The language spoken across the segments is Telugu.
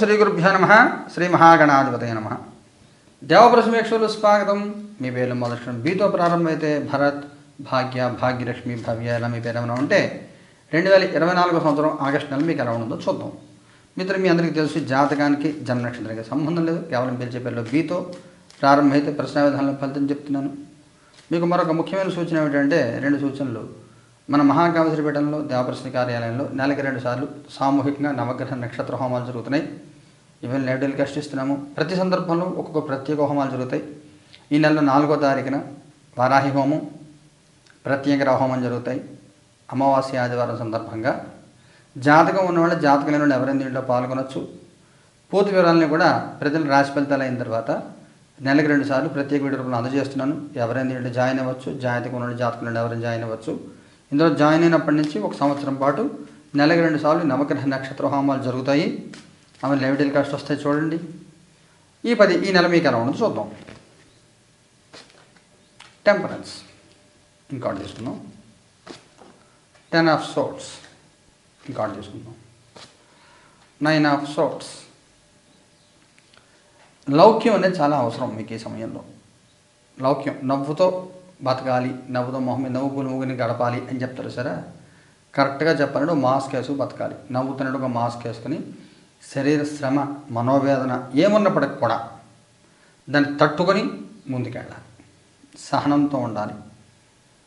శ్రీ గురుభ్యో నమ. శ్రీ మహాగణాధిపతయ నమ. దేవప్రసమేక్షలు స్వాగతం. మీ పేరు మొదలక్షణం బీతో ప్రారంభమైతే భరత్ భాగ్య భాగ్యలక్ష్మి భవ్య ఇలా మీ పేరు ఏమైనా ఉంటే రెండు వేల ఇరవై నాలుగో సంవత్సరం ఆగస్టు నెల మీకు ఎలా ఉందో చూద్దాం. మిత్రులు మీ అందరికీ తెలుసు జాతకానికి జన్మ నక్షత్రానికి సంబంధం లేదు. కేవలం పిలిచే పేరులో బీతో ప్రారంభమైతే ప్రశ్న విధానంలో ఫలితం చెప్తున్నాను. మీకు మరొక ముఖ్యమైన సూచన ఏమిటంటే రెండు సూచనలు. మన మహాకామశ్రీ దేవప్రశ్ని కార్యాలయంలో నెలకి రెండు సార్లు సామూహికంగా నవగ్రహ నక్షత్ర హోమాలు జరుగుతున్నాయి. ఇవన్నీ నేడులు కష్టిస్తున్నాము ప్రతి సందర్భంలో ఒక్కొక్క ప్రత్యేక హోమాలు జరుగుతాయి. ఈ నెల నాలుగో తారీఖున వారాహి హోమం ప్రత్యేక హోమం జరుగుతాయి. అమావాస్య ఆదివారం సందర్భంగా. జాతకం ఉన్నవాళ్ళు జాతకం లేని వాళ్ళు ఎవరైనా దీంట్లో పాల్గొనొచ్చు. పూర్తి వివరాలని కూడా ప్రజలు రాశి ఫలితాలు అయిన తర్వాత నెలకు రెండు సార్లు ప్రత్యేక వీడియో రూపంలో అందజేస్తున్నాను. ఎవరైనా దీంట్లో జాయిన్ అవ్వచ్చు జాతకం ఉన్న జాతకం నుండి ఎవరైనా జాయిన్ అవ్వచ్చు. ఇందులో జాయిన్ అయినప్పటి నుంచి ఒక సంవత్సరం పాటు నెలకు రెండు సార్లు నవగ్రహ నక్షత్ర హోమాలు జరుగుతాయి. ఆమె లైవ్ టెలికాస్ట్ వస్తాయి చూడండి. ఈ పది ఈ నెల మీకు ఎలా ఉండదు చూద్దాం. టెంపరెన్స్ ఇంకోటి తీసుకుందాం టెన్ ఆఫ్ సోట్స్ ఇంకోటి తీసుకుందాం నైన్ ఆఫ్ సోట్స్ లౌక్యం అనేది చాలా అవసరం మీకు ఈ సమయంలో. లౌక్యం నవ్వుతో బతకాలి నవ్వుతో మొహం మీద నవ్వుకుని గడపాలి అని చెప్తారు సరే? కరెక్ట్గా చెప్పాలంటే ఒక మాస్క్ వేసుకు బతకాలి. నవ్వుతున్నట్టు ఒక మాస్క్ వేసుకుని శరీర శ్రమ మనోవేదన ఏమున్నప్పటికి కూడా దాన్ని తట్టుకొని ముందుకెళ్ళాలి. సహనంతో ఉండాలి.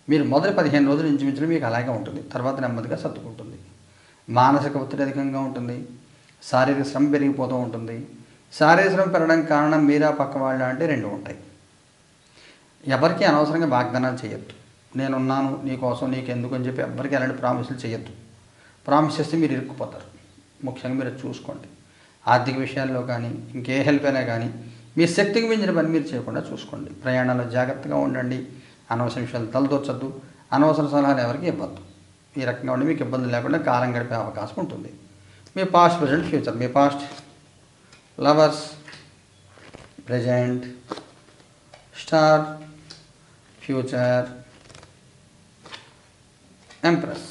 మీరు మొదటి పదిహేను రోజులు ఇంచుమించడం మీకు అలాగే ఉంటుంది. తర్వాత నెమ్మదిగా సర్దుకుంటుంది. మానసిక ఒత్తిడి అధికంగా ఉంటుంది. శారీరక శ్రమ పెరిగిపోతూ ఉంటుంది. శారీరక శ్రమ పెరగడానికి కారణం మీరా పక్క వాళ్ళ అంటే రెండు ఉంటాయి. ఎవరికి అనవసరంగా వాగ్దానాలు చేయొద్దు. నేనున్నాను నీకోసం నీకు ఎందుకు అని చెప్పి ఎవరికి ఎలాంటి ప్రామిసులు చేయొద్దు. ప్రామిస్ చేస్తే మీరు ఇరుక్కుపోతారు. ముఖ్యంగా మీరు చూసుకోండి. ఆర్థిక విషయాల్లో కానీ ఇంకే హెల్ప్ అయినా కానీ మీ శక్తికి మించిన పని మీరు చేయకుండా చూసుకోండి. ప్రయాణాల్లో జాగ్రత్తగా ఉండండి. అనవసర విషయాలు తలదొచ్చద్దు అనవసర సలహాలు ఎవరికి ఇవ్వద్దు. ఈ రకంగా ఉండి మీకు ఇబ్బంది లేకుండా కాలం గడిపే అవకాశం ఉంటుంది. మీ పాస్ట్ ప్రజెంట్ ఫ్యూచర్. మీ past lovers present star future. Empress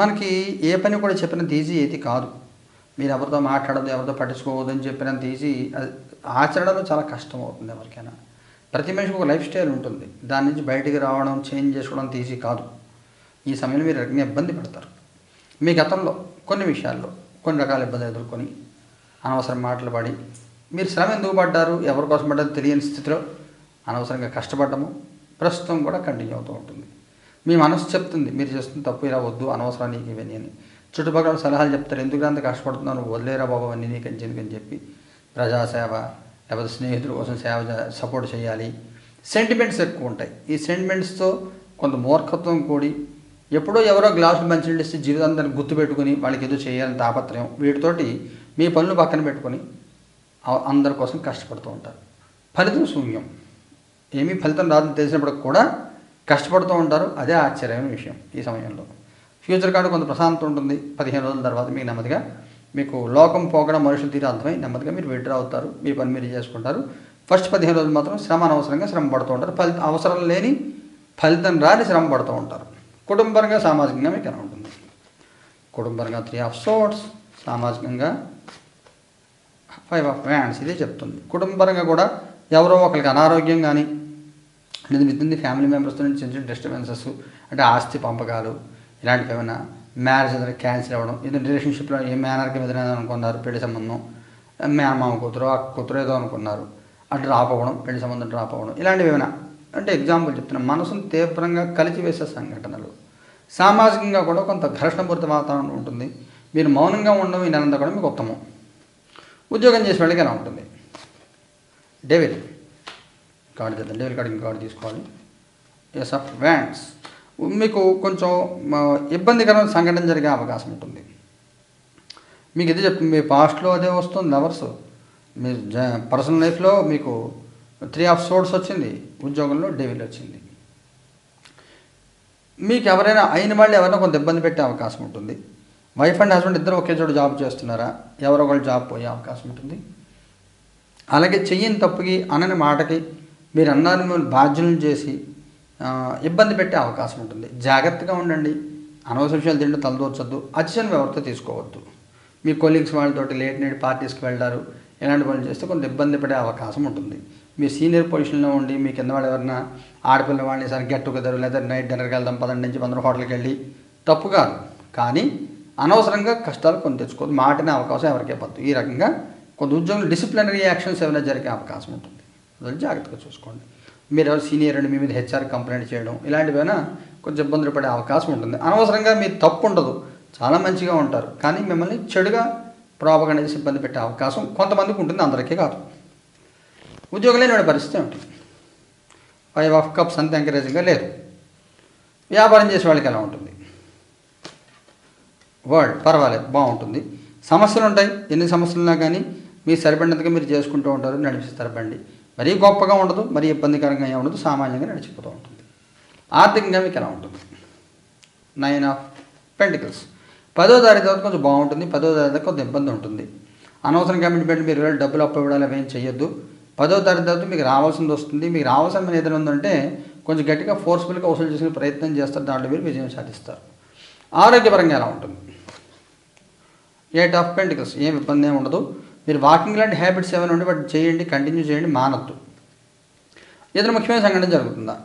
మనకి ఏ పని కూడా చెప్పినంత ఈజీ ఏది కాదు. మీరు ఎవరితో మాట్లాడదు ఎవరితో పట్టించుకోవద్దు అని చెప్పినంత ఈజీ అది ఆచరణలో చాలా కష్టం అవుతుంది ఎవరికైనా. ప్రతి మనిషికి ఒక లైఫ్ స్టైల్ ఉంటుంది. దాని నుంచి బయటికి రావడం చేంజ్ చేసుకోవడం అంత ఈజీ కాదు. ఈ సమయంలో మీరు రకంగా ఇబ్బంది పడతారు. మీ గతంలో కొన్ని విషయాల్లో కొన్ని రకాల ఇబ్బందులు ఎదుర్కొని అనవసరం మాటలు పడి మీరు శ్రమ ఎందుకు పడ్డారు ఎవరి కోసం పడ్డారు తెలియని స్థితిలో అనవసరంగా కష్టపడ్డము ప్రస్తుతం కూడా కంటిన్యూ అవుతూ ఉంటుంది. మీ మనసు చెప్తుంది మీరు చేస్తున్న తప్పు ఇలా వద్దు అనవసరం నీకు ఇవన్నీ అని. చుట్టుపక్కల సలహాలు చెప్తారు ఎందుకు అంత కష్టపడుతున్నాను వదిలేరా బాబు అన్నీ నీకు అని చెప్పి అని చెప్పి. ప్రజాసేవ లేకపోతే స్నేహితుల కోసం సేవ సపోర్ట్ చేయాలి. సెంటిమెంట్స్ ఎక్కువ ఉంటాయి. ఈ సెంటిమెంట్స్తో కొంత మూర్ఖత్వం కూడి ఎప్పుడో ఎవరో గ్లాసులు మంచినీళ్ళు ఇస్తే జీవితాంతాన్ని గుర్తుపెట్టుకుని వాళ్ళకి ఏదో చేయాలని తాపత్రయం వీటితోటి మీ పనులు పక్కన పెట్టుకొని అందరి కోసం కష్టపడుతూ ఉంటారు. ఫలితం శూన్యం. ఏమీ ఫలితం రాదని తెలిసినప్పుడు కూడా కష్టపడుతూ ఉంటారు. అదే ఆశ్చర్యమైన విషయం ఈ సమయంలో. ఫ్యూచర్ కార్డు కొంత ప్రశాంతం ఉంటుంది. పదిహేను రోజుల తర్వాత మీకు నెమ్మదిగా మీకు లోకం పోకడం మనుషులు తీరు అర్థమై నెమ్మదిగా మీరు విడ్రా అవుతారు. మీ పని మీరు చేసుకుంటారు. ఫస్ట్ పదిహేను రోజులు మాత్రం శ్రమ అనవసరంగా శ్రమ పడుతూ ఉంటారు. ఫలితం అవసరం లేని ఫలితం రాని శ్రమ పడుతూ ఉంటారు. కుటుంబరంగా సామాజికంగా మీకు ఎలా ఉంటుంది? కుటుంబరంగా త్రీ ఆఫ్ సోట్స్ సామాజికంగా ఫైవ్ ఆఫ్ వ్యాండ్స్ ఇదే చెప్తుంది. కుటుంబపరంగా కూడా ఎవరో ఒకరికి అనారోగ్యం కానీ లేదా మిత్రుంది ఫ్యామిలీ మెంబర్స్తో నుంచి చిన్న చిన్న డిస్టర్బెన్సెస్ అంటే ఆస్తి పంపకాలు ఇలాంటివి ఏమైనా మ్యారేజ్ ఏదైనా క్యాన్సిల్ అవ్వడం ఏదైనా రిలేషన్షిప్లో ఏ మేనర్కి ఏదైనా అనుకున్నారు పెళ్ళి సంబంధం మేనమామ కూతురు ఆ కూతురు ఏదో అనుకున్నారు అటు డ్రాప్ అవ్వడం పెళ్ళి సంబంధం డ్రాప్ అవ్వడం ఇలాంటివి ఏమైనా అంటే ఎగ్జాంపుల్ చెప్తున్నాను మనసును తీవ్రంగా కలిచివేసే సంఘటనలు. సామాజికంగా కూడా కొంత ఘర్షణపూరిత వాతావరణం ఉంటుంది. మీరు మౌనంగా ఉండడం ఈ నెలంతా కూడా మీకు ఉత్తమం. ఉద్యోగం చేసే వాళ్ళకి ఎలా ఉంటుంది? డెవిల్ కార్డు చేద్దాం డెవిల్ కార్డు ఇంకా కార్డు తీసుకోవాలి. ఎస్ ఆఫ్ వ్యాండ్స్ మీకు కొంచెం ఇబ్బందికరమైన సంఘటన జరిగే అవకాశం ఉంటుంది. మీకు ఇది చెప్తుంది మీ పాస్ట్లో అదే వస్తుంది లవర్స్. మీ జ పర్సనల్ లైఫ్లో మీకు త్రీ ఆఫ్ సోర్స్ వచ్చింది ఉద్యోగంలో డెవిల్ వచ్చింది. మీకు ఎవరైనా అయిన వాళ్ళు ఎవరైనా కొంత ఇబ్బంది పెట్టే అవకాశం ఉంటుంది. వైఫ్ అండ్ హస్బెండ్ ఇద్దరు ఒకే చోట జాబ్ చేస్తున్నారా? ఎవరో ఒకళ్ళు జాబ్ పోయే అవకాశం ఉంటుంది. అలాగే చెయ్యని తప్పుకి అనని మాటకి మీరు అన్నారు మిమ్మల్ని బాధ్యులను చేసి ఇబ్బంది పెట్టే అవకాశం ఉంటుంది. జాగ్రత్తగా ఉండండి. అనవసర విషయాలు తింటే తలదోచొద్దు అచ్చని ఎవరితో తీసుకోవద్దు. మీ కొలీగ్స్ వాళ్ళతోటి లేట్ నైట్ పార్టీస్కి వెళ్తారు ఇలాంటి పనులు చేస్తే కొంత ఇబ్బంది పడే అవకాశం ఉంటుంది. మీ సీనియర్ పొజిషన్లో ఉండి మీ కింద వాళ్ళు ఎవరైనా ఆడపిల్ల వాళ్ళని సరే గెట్ టుగెదర్ లేదా నైట్ డిన్నర్కి వెళ్దాం పదండి నుంచి పందరు హోటల్కి వెళ్ళి తప్పు కాదు. కానీ అనవసరంగా కష్టాలు కొని తెచ్చుకోవద్దు. మాటనే అవకాశం ఎవరికే పద్దు ఈ రకంగా కొంత ఉద్యోగులు డిసిప్లినరీ యాక్షన్స్ ఏమైనా జరిగే అవకాశం ఉంటుంది. అది జాగ్రత్తగా చూసుకోండి. మీరు ఎవరు సీనియర్ అండి మీ మీద హెచ్ఆర్ కంప్లైంట్ చేయడం ఇలాంటివైనా కొంచెం ఇబ్బందులు పడే అవకాశం ఉంటుంది. అనవసరంగా మీరు తప్పు ఉండదు. చాలా మంచిగా ఉంటారు. కానీ మిమ్మల్ని చెడుగా ప్రాపగండ చేసి ఇబ్బంది పెట్టే అవకాశం కొంతమందికి ఉంటుంది అందరికీ కాదు. ఉద్యోగం లేని వాడి పరిస్థితి ఏమిటి? ఫైవ్ ఆఫ్ కప్స్ అంత ఎంకరేజింగ్గా లేదు. వ్యాపారం చేసే వాళ్ళకి ఎలా ఉంటుంది? వరల్డ్ పర్వాలేదు బాగుంటుంది. సమస్యలు ఉంటాయి. ఎన్ని సమస్యలు ఉన్నా కానీ మీ సరిపడినంతగా మీరు చేసుకుంటూ ఉంటారు నడిపిస్తారు బండి మరీ గొప్పగా ఉండదు మరీ ఇబ్బందికరంగా ఏమి ఉండదు సామాన్యంగా నడిచిపోతూ ఉంటుంది. ఆర్థికంగా మీకు ఎలా ఉంటుంది? నైన్ ఆఫ్ పెంటికల్స్ పదో తారీఖు తర్వాత కొంచెం బాగుంటుంది పదో తారీఖు కొంత ఇబ్బంది ఉంటుంది. అనవసరం కమిట్మెంట్ మీరు వెళ్ళి డబ్బులు అప్పు ఇవ్వడాలు అవేం చేయొద్దు పదో తారీఖు తర్వాత మీకు రావాల్సింది వస్తుంది. మీకు రావాల్సిన ఏదైనా ఉందంటే కొంచెం గట్టిగా ఫోర్స్ఫుల్గా వసూలు చేసుకునే ప్రయత్నం చేస్తారు. దాంట్లో మీరు విజయం సాధిస్తారు. ఆరోగ్యపరంగా ఎలా ఉంటుంది? ఎయిట్ ఆఫ్ పెంటికల్స్ ఏం ఇబ్బంది ఏమి ఉండదు. మీరు వాకింగ్ లాంటి హ్యాబిట్స్ ఏమైనా ఉంటే వాటి చేయండి కంటిన్యూ చేయండి మానద్దు. ఇతర ముఖ్యమైన సంఘటన జరుగుతుందా?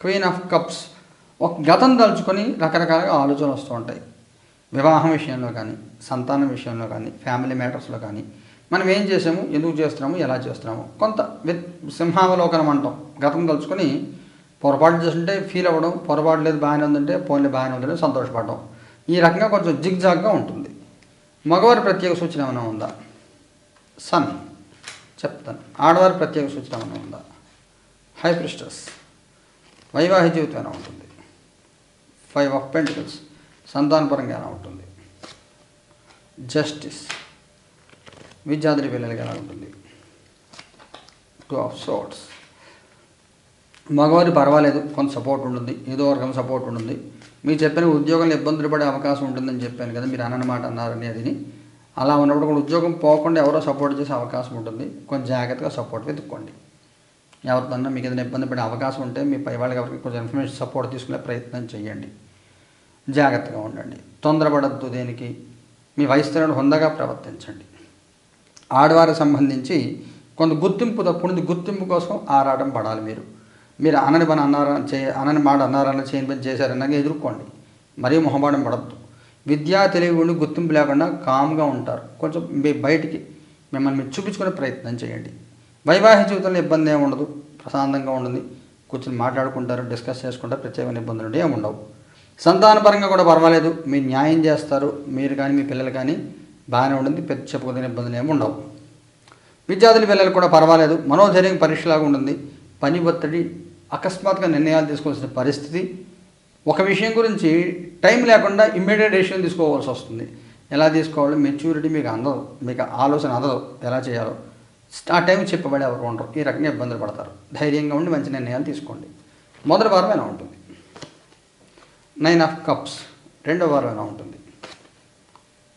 Queen of cups. ఒక గతం తలుచుకొని రకరకాలుగా ఆలోచనలు వస్తూ ఉంటాయి. వివాహం విషయంలో కానీ సంతానం విషయంలో కానీ ఫ్యామిలీ మ్యాటర్స్లో కానీ మనం ఏం చేసాము ఎందుకు చేస్తున్నాము ఎలా చేస్తున్నాము? కొంత వి- సింహావలోకనం అంటాం. గతం తలుచుకొని పొరపాటు చేస్తుంటే ఫీల్ అవ్వడం పొరపాటు లేదు బాగానే ఉందంటే పోన్లే బాగానే ఉందని సంతోషపడడం. ఈ రకంగా కొంచెం జిగ్జాగ్గా ఉంటుంది. మగవారి ప్రత్యేక సూచన ఏమైనా ఉందా? సన్. చెప్తాను. ఆడవారి ప్రత్యేక సూచన ఏమైనా ఉందా? హై ప్రిస్టస్ వైవాహిక జీవితం ఎలా ఉంటుంది? Five of pentacles. సంతానపరంగా ఎలా ఉంటుంది? జస్టిస్. విద్యార్థి పిల్లలకి ఎలా ఉంటుంది? టూ ఆఫ్ సోట్స్ మగవారి పర్వాలేదు కొంత సపోర్ట్ ఉంటుంది ఏదో రకం సపోర్ట్ ఉంటుంది. మీరు చెప్పిన ఉద్యోగంలో ఇబ్బందులు పడే అవకాశం ఉంటుందని చెప్పాను కదా మీరు అన్నమాట అన్నారని అదిని. అలా ఉన్నప్పుడు కూడా ఉద్యోగం పోకుండా ఎవరో సపోర్ట్ చేసే అవకాశం ఉంటుంది. కొంచెం జాగ్రత్తగా సపోర్ట్ వెతుక్కోండి. ఎవరితోన్నా మీకు ఏదైనా ఇబ్బంది పడే అవకాశం ఉంటే మీ పై వాళ్ళకి ఎవరికి కొంచెం ఇన్ఫర్మేషన్ సపోర్ట్ తీసుకునే ప్రయత్నం చేయండి. జాగ్రత్తగా ఉండండి. తొందరపడద్దు దేనికి? మీ వయసుతో హుందగా ప్రవర్తించండి. ఆడవారికి సంబంధించి కొంత గుర్తింపు తప్పుంది గుర్తింపు కోసం ఆరాటం పడాలి మీరు. మీరు అనని పని అన్నారా చే అనని మాట అన్నారని చేయని పని చేశారన్నాక ఎదుర్కోండి. మరీ మొహమాటం పడద్దు. విద్యా తెలివి ఉండి గుర్తింపు లేకుండా కామ్గా ఉంటారు. కొంచెం మీ బయటికి మిమ్మల్ని మీరు చూపించుకునే ప్రయత్నం చేయండి. వైవాహిక జీవితంలో ఇబ్బంది ఏమి ఉండదు. ప్రశాంతంగా ఉంటుంది కూర్చొని మాట్లాడుకుంటారు డిస్కస్ చేసుకుంటారు. ప్రత్యేకమైన ఇబ్బందులు ఉంటే ఏమి ఉండవు. సంతానపరంగా కూడా పర్వాలేదు. మీరు న్యాయం చేస్తారు. మీరు కానీ మీ పిల్లలు కానీ బాగానే ఉంటుంది పెద్ద చెప్పుకోదగిన ఇబ్బందులు ఏమి ఉండవు. విద్యార్థుల పిల్లలు కూడా పర్వాలేదు. మనోధైర్యం పరీక్షలాగా ఉంటుంది పని ఒత్తిడి అకస్మాత్తుగా నిర్ణయాలు తీసుకోవాల్సిన పరిస్థితి. ఒక విషయం గురించి టైం లేకుండా ఇమ్మీడియట్ డెసిషన్ తీసుకోవాల్సి వస్తుంది. ఎలా తీసుకోవాలో? మెచ్యూరిటీ మీకు అందదు. మీకు ఆలోచన అందదు. ఎలా చేయాలో. ఆ టైం చెప్పబడే ఎవరు ఉండరు. ఈ రకంగా ఇబ్బందులు పడతారు. ధైర్యంగా ఉండి మంచి నిర్ణయాలు తీసుకోండి. మొదటి వారం ఎలా ఉంటుంది? Nine of cups. రెండో వారం ఎలా ఉంటుంది?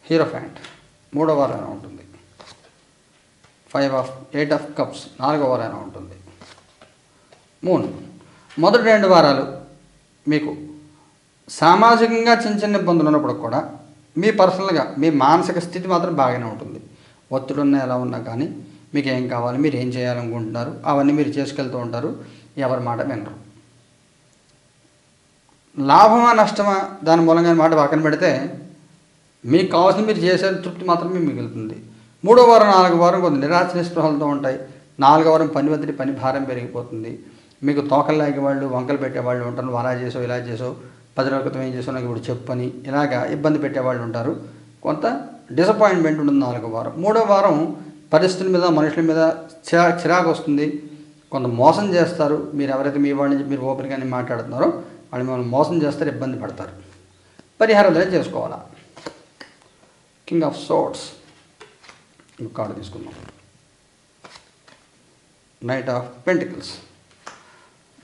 హీరో ఫ్యాంట్ మూడో వారం ఎలా ఉంటుంది? Five of eight of cups. నాలుగో వారం ఎలా ఉంటుంది? మూన్. మొదటి రెండు వారాలు మీకు సామాజికంగా చిన్న చిన్న ఇబ్బందులు ఉన్నప్పుడు కూడా మీ పర్సనల్గా మీ మానసిక స్థితి మాత్రం బాగానే ఉంటుంది. ఒత్తిడి ఉన్నా ఎలా ఉన్నా కానీ మీకు ఏం కావాలి మీరు ఏం చేయాలనుకుంటున్నారు అవన్నీ మీరు చేసుకెళ్తూ ఉంటారు. ఎవరి మాట వినరు. లాభమా నష్టమా దాని మూలంగా మాట పక్కన పెడితే మీకు కావాల్సిన మీరు చేసే తృప్తి మాత్రమే మిగులుతుంది. మూడో వారం నాలుగో వారం కొంత నిరాశ నిస్పృహలతో ఉంటాయి. నాలుగో వారం పని ఒత్తిడి పని భారం పెరిగిపోతుంది. మీకు తోకల్లాగే వాళ్ళు వంకలు పెట్టేవాళ్ళు ఉంటారు. నువ్వు అలా చేసావు ఇలా చేసావు. పది రోజుల క్రితం ఏం చేసావు నాకు ఇప్పుడు చెప్పని ఇలాగా ఇబ్బంది పెట్టేవాళ్ళు ఉంటారు. కొంత డిసప్పాయింట్మెంట్ ఉంటుంది నాలుగో వారం. మూడో వారం పరిస్థితుల మీద మనుషుల మీద చిరా చిరాకు వస్తుంది. కొంత మోసం చేస్తారు. మీరు ఎవరైతే మీ వాళ్ళని మీరు ఓపెన్గానే మాట్లాడుతున్నారో వాళ్ళు మిమ్మల్ని మోసం చేస్తారు ఇబ్బంది పడతారు. పరిహారం ఏం చేసుకోవాలా? కింగ్ ఆఫ్ సోర్ట్స్ కార్డు తీసుకుందాం. నైట్ ఆఫ్ పెంటికల్స్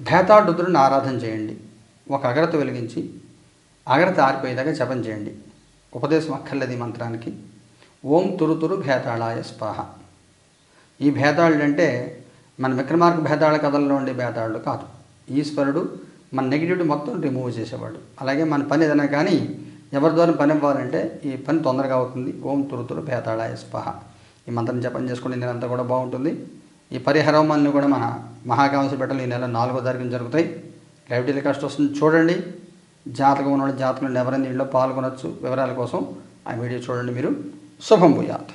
భేతాడుద్రుని ఆరాధన చేయండి. ఒక అగరత వెలిగించి అగరత ఆరిపోయేదాకా జపం చేయండి. ఉపదేశం అక్కర్లేదు ఈ మంత్రానికి. ఓం తురుతురు భేతాళాయ స్పాహ. ఈ భేతాళుడు అంటే మన విక్రమార్క భేతాళ కథల్లో ఉండే భేతాళుడు కాదు. ఈశ్వరుడు మన నెగిటివిటీ మొత్తం రిమూవ్ చేసేవాడు. అలాగే మన పని ఏదైనా కానీ ఎవరి ద్వారా పని ఇవ్వాలంటే ఈ పని తొందరగా అవుతుంది. ఓం తురుతురు భేతాళాయ స్పహ. ఈ మంత్రం జపం చేసుకుని నేనంతా కూడా బాగుంటుంది. ఈ పరిహారమాలను కూడా మన మహాకాంశ పెట్టలు ఈ నెల నాలుగో తారీఖున జరుగుతాయి. లైవ్ టెలికాస్ట్ వస్తుంది. చూడండి. జాతకం ఉన్న వాళ్ళు జాతకంలో ఎవరైనా దీంట్లో పాల్గొనవచ్చు వివరాల కోసం ఆ వీడియో చూడండి మీరు. శుభం భూయాత్.